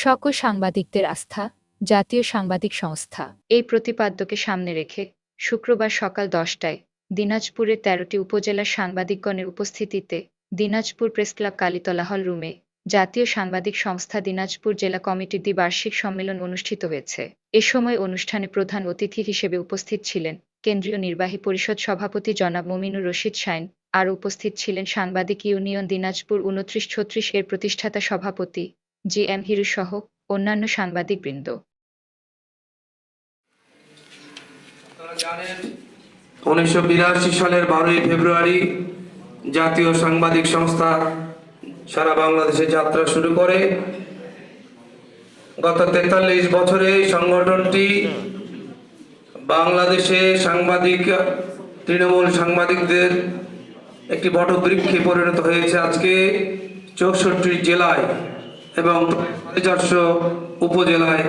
সকল সাংবাদিকদের আস্থা, জাতীয় সাংবাদিক সংস্থা। এই প্রতিপাদ্যকে সামনে রেখে শুক্রবার সকাল দশটায় দিনাজপুরের তেরোটি উপজেলার সাংবাদিকগণের উপস্থিতিতে দিনাজপুর প্রেসক্লাব কালীতলা হল রুমে জাতীয় সাংবাদিক সংস্থা দিনাজপুর জেলা কমিটির দ্বিবার্ষিক সম্মেলন অনুষ্ঠিত হয়েছে। এ সময় অনুষ্ঠানে প্রধান অতিথি হিসেবে উপস্থিত ছিলেন কেন্দ্রীয় নির্বাহী পরিষদ সভাপতি জনাব মমিনুর রশিদ শাইন আর উপস্থিত ছিলেন সাংবাদিক ইউনিয়ন দিনাজপুর উনত্রিশ ছত্রিশ এর প্রতিষ্ঠাতা সভাপতি জি এম হিরু সহ অন্যান্য সাংবাদিকবৃন্দ। উনিশশো বিরাশি সালের বারোই ফেব্রুয়ারি জাতীয় সাংবাদিক সংস্থা সারা বাংলাদেশে যাত্রা শুরু করে। গত তেতাল্লিশ বছরে সংগঠনটি বাংলাদেশে সাংবাদিক, তৃণমূল সাংবাদিকদের একটি বটবৃক্ষে পরিণত হয়েছে। আজকে চৌষট্টি জেলায় এবং চারশো উপজেলায়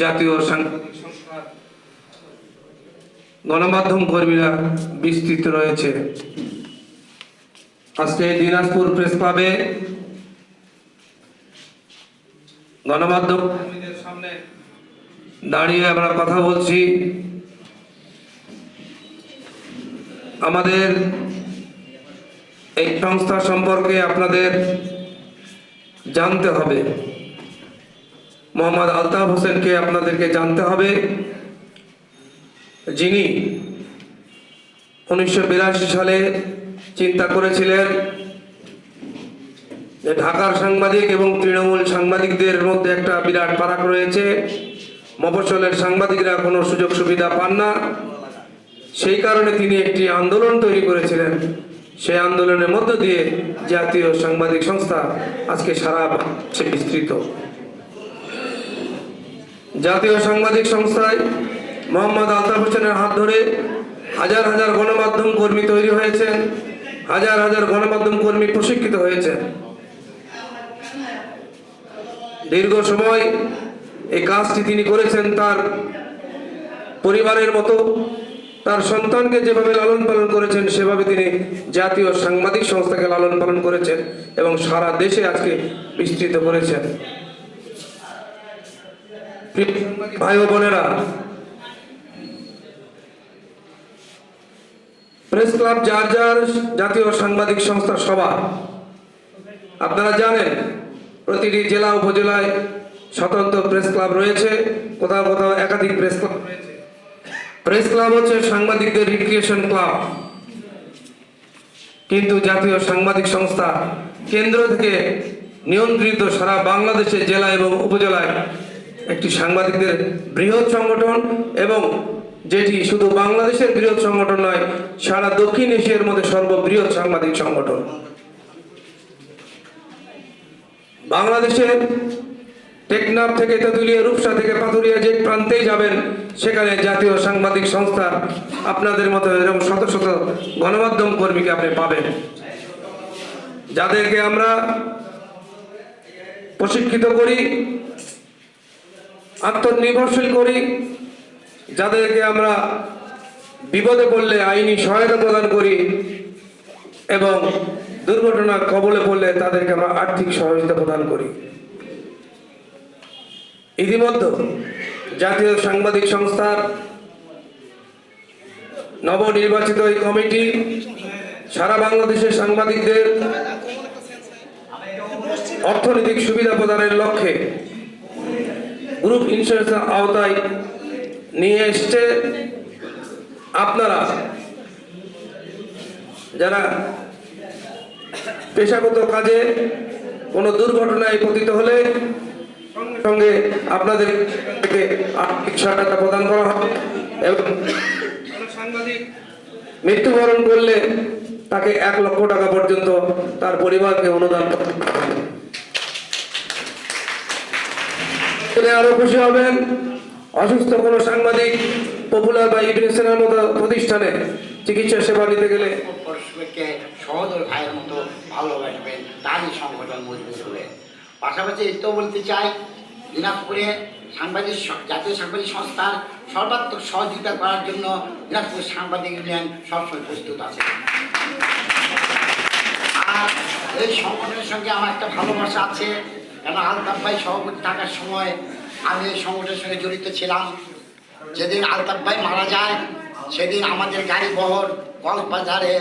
জাতীয় গণমাধ্যম কর্মীরা বিস্তৃত রয়েছে। আজকে দিনাজপুর প্রেস ক্লাবে গণমাধ্যম কর্মীদের সামনে দাঁড়িয়ে আমরা কথা বলছি। আমাদের এই সংস্থা সম্পর্কে আপনাদের জানতে হবে। মোহাম্মদ আলতাফ হোসেনকে আপনাদেরকে জানতে হবে। যিনি উনিশশো বিরাশি সালে চিন্তা করেছিলেন যে ঢাকার সাংবাদিক এবং তৃণমূল সাংবাদিকদের মধ্যে একটা বিরাট ফারাক রয়েছে। মফস্বলের সাংবাদিকরা কোনো সুযোগ সুবিধা পান না। সেই কারণে তিনি একটি আন্দোলন তৈরি করেছিলেন। সেই আন্দোলনের মধ্য দিয়ে জাতীয় সাংবাদিক সংস্থা আজকে সারা বাংলাদেশে বিস্তৃত। জাতীয় সাংবাদিক সংস্থায় মোহাম্মদ আলতাফ হোসেনের হাত ধরে হাজার হাজার গণমাধ্যম কর্মী তৈরি হয়েছেন, হাজার হাজার গণমাধ্যম কর্মী প্রশিক্ষিত হয়েছেন। দীর্ঘ সময় এই কাজটি তিনি করেছেন তার পরিবারের মতো তার সন্তানকে যেভাবে লালন পালন করেছেন, সেভাবে তিনি জাতীয় সাংবাদিক সংস্থাকে লালন পালন করেছেন এবং সারা দেশে আজকে বিস্তৃত করেছেন। ভাই ও বোনেরা, প্রেস ক্লাব যার যার জাতীয় সাংবাদিক সংস্থার সভা, আপনারা জানেন প্রতিটি জেলা উপজেলায় স্বতন্ত্র প্রেস ক্লাব রয়েছে, কোথাও কোথাও একাধিক প্রেস ক্লাব রয়েছে। প্রেস ক্লাব হচ্ছে সাংবাদিকদের রিক্রিয়েশন ক্লাব কিন্তু জাতীয় সাংবাদিক সংস্থা কেন্দ্র থেকে নিয়ন্ত্রিত সারা বাংলাদেশে জেলা এবং উপজেলায় একটি সাংবাদিকদের বৃহৎ সংগঠন এবং যেটি শুধু বাংলাদেশের বৃহৎ সংগঠন নয়, সারা দক্ষিণ এশিয়ার মধ্যে সর্ববৃহৎ সাংবাদিক সংগঠন। বাংলাদেশের টেকনাফ থেকে তেঁতুলিয়া, রূপসা থেকে পাথুরিয়া যে প্রান্তেই যাবেন সেখানে জাতীয় সাংবাদিক সংস্থা আপনাদের মতো এরকম শত শত গণমাধ্যম কর্মীকে আপনি পাবেন। যাদেরকে আমরা প্রশিক্ষিত করি, আত্মনির্ভরশীল করি, যাদেরকে আমরা বিপদে পড়লে আইনি সহায়তা প্রদান করি এবং দুর্ঘটনা কবলে পড়লে তাদেরকে আমরা আর্থিক সহযোগিতা প্রদান করি। ইতিমধ্যে জাতীয় সাংবাদিক সংস্থার নবনির্বাচিত এই কমিটি সারা বাংলাদেশের সাংবাদিকদের অর্থনৈতিক সুবিধা প্রদানের লক্ষ্যে গ্রুপ ইন্স্যুরেন্সের আওতায় নিয়ে এসছে। আপনারা যারা পেশাগত কাজে কোনো দুর্ঘটনায় পতিত হলে সঙ্গে আপনাদের আর্থিক সহায়তা প্রদান করা হবে এবং মৃত্যুবরণ করলে তাকে এক লক্ষ টাকা পর্যন্ত তার পরিবারকে অনুদান আরও খুশি হবেন, অসুস্থ কোনো সাংবাদিক পপুলার বা ইউনিসেনের মতো প্রতিষ্ঠানে চিকিৎসা সেবা নিতে গেলে সহদর ভাইয়ের মতো ভালোবাসবেন, তারই সংগঠন মজবুত হবে। পাশাপাশি এটাও বলতে চাই দিনাজপুরে সাংবাদিক জাতীয় সাংবাদিক সংস্থার সর্বাত্মক সহযোগিতা করার জন্য দিনাজপুর সাংবাদিক ইউনিয়ন সবসময় প্রস্তুত আছে। আর এই সংগঠনের সঙ্গে আমার একটা ভালোবাসা আছে। কেন আলতাফ ভাই সভাপতি থাকার সময় আমি এই সংগঠনের সঙ্গে জড়িত ছিলাম। যেদিন আলতাফ ভাই মারা যায়, সেদিন আমাদের গাড়ি বহর কক্সবাজারে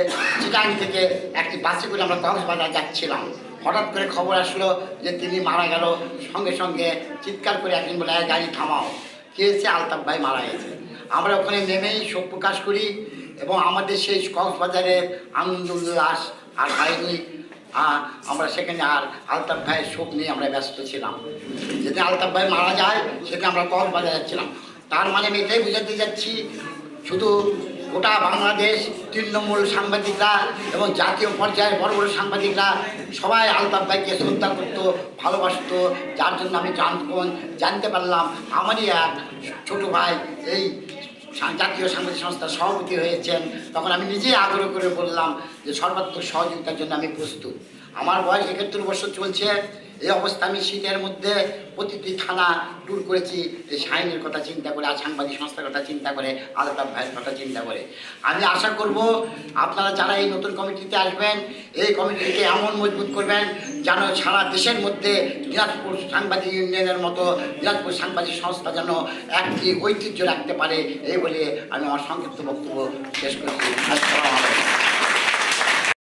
চিটাং থেকে একটি বাসে করে আমরা কক্সবাজার যাচ্ছিলাম। হঠাৎ করে খবর আসলো যে তিনি মারা গেল। সঙ্গে সঙ্গে চিৎকার করে একদিন বলে গাড়ি থামাও। কে আলতাফ ভাই মারা গেছে। আমরা ওখানে নেমেই শোক প্রকাশ করি এবং আমাদের সেই কক্সবাজারের আনন্দ উল্লাস আর হয়নি আমরা সেখানে আর আলতাফ ভাইয়ের শোক নিয়ে আমরা ব্যস্ত ছিলাম। যেদিন আলতাফ ভাই মারা যায়, সেদিন আমরা কক্সবাজার যাচ্ছিলাম তার মানে আমি এটাই বুঝাতে যাচ্ছি শুধু গোটা বাংলাদেশ, তৃণমূল সাংবাদিকরা এবং জাতীয় পর্যায়ের বড় বড় সাংবাদিকরা সবাই আলতাফ ভাইকে শ্রদ্ধা করতো, ভালোবাসত। যার জন্য আমি জানতন জানতে পারলাম, আমারই এক ছোট ভাই, এই জাতীয় সাংবাদিক সংস্থার সভাপতি হয়েছেন। তখন আমি নিজেই আগ্রহ করে বললাম যে সর্বাত্মক সহযোগিতার জন্য আমি প্রস্তুত। আমার বয়স একাত্তর বছর চলছে। এই অবস্থা আমি শীতের মধ্যে প্রতিটি থানা ট্যুর করেছি, এই সাইনের কথা চিন্তা করে, আর সাংবাদিক সংস্থার কথা চিন্তা করে আলতাফ ভাইয়ের কথা চিন্তা করে। আমি আশা করব আপনারা যারা এই নতুন কমিটিতে আসবেন, এই কমিটিকে এমন মজবুত করবেন যেন সারা দেশের মধ্যে দিনাজপুর সাংবাদিক ইউনিয়নের মতো দিনাজপুর সাংবাদিক সংস্থা যেন একটি ঐতিহ্য রাখতে পারে, এই বলে আমি আমার সংক্ষিপ্ত বক্তব্য শেষ করছি। আসসালামু আলাইকুম।